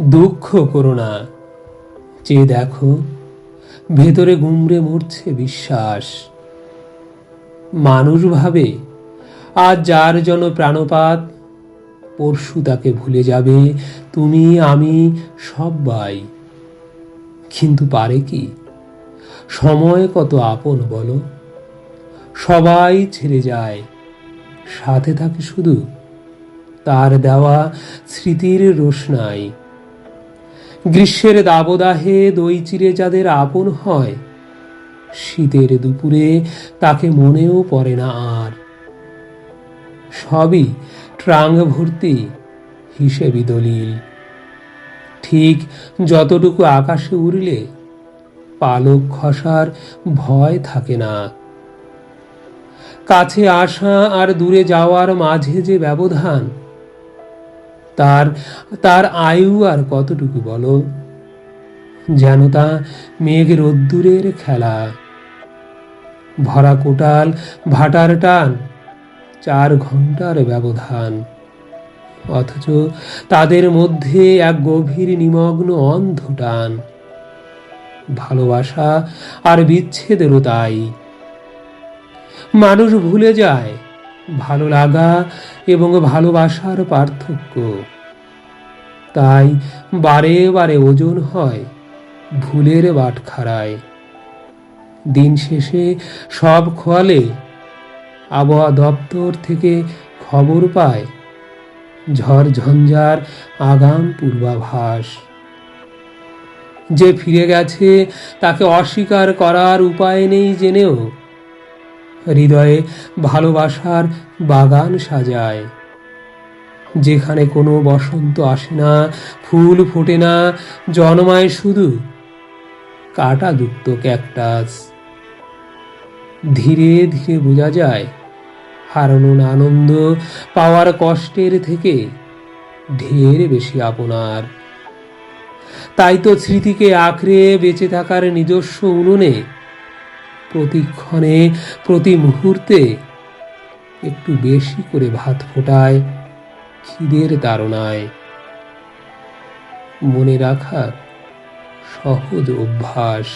দুঃখ করো না। চেয়ে দেখো, ভেতরে গুমড়ে মরছে বিশ্বাস। মানুষ ভাবে আজ যার জন প্রাণপাত, পরশু তাকে ভুলে যাবে, তুমি, আমি সবাই কিন্তু পারে কি? সময় কত আপন বলো। সবাই ছেড়ে যায়। সাথে থাকে শুধু। তার দেওয়া স্মৃতির রোশনাই। গ্রীষ্মের দাবদাহে দই চিরে যাদের আপন হয়, শীতের দুপুরে তাকে মনেও পড়ে না আর। সবই ট্রাং ভর্তি হিসেবি দলিল। ঠিক যতটুকু আকাশে উড়লে পালক খসার ভয় থাকে না। কাছে আসা আর দূরে যাওয়ার মাঝে যে ব্যবধান, তার তার আয়ু আর কতটুকু বলো? যেন তা মেঘ রোদ্দুরের খেলা। ভরা কোটাল, ভাটার টান, চার ঘণ্টার ব্যবধান। অথচ তাদের মধ্যে এক গভীর নিমগ্ন অন্ধ টান। ভালোবাসা আর বিচ্ছেদেরও তাই। মানুষ ভুলে যায়। ভালো লাগা এবং ভালোবাসার পার্থক্য। তাই বারে বারে ওজন হয় ভুলের বাটখারায়। দিন শেষে সব খোয়ালে আবহাওয়া দপ্তর থেকে খবর পায় ঝড় ঝঞ্ঝার আগাম পূর্বাভাস। যে ফিরে গেছে তাকে অস্বীকার করার উপায় নেই জেনেও হৃদয়ে ভালোবাসার বাগান সাজায়। যেখানে কোনো বসন্ত আসে না, ফুল ফোটে না, জন্মায় শুধু কাঁটাযুক্ত ক্যাকটাস। ধীরে ধীরে বোঝা যায় হারানোর আনন্দ পাওয়ার কষ্টের থেকে ঢের বেশি আপনার। তাই তো স্মৃতিকে আঁকড়ে বেঁচে থাকার নিজস্ব উনুনে প্রতিক্ষণে প্রতি মুহূর্তে একটু বেশি করে ভাত ফোটায় খিদের তাড়নায়। মনে রাখার সহজ অভ্যাস।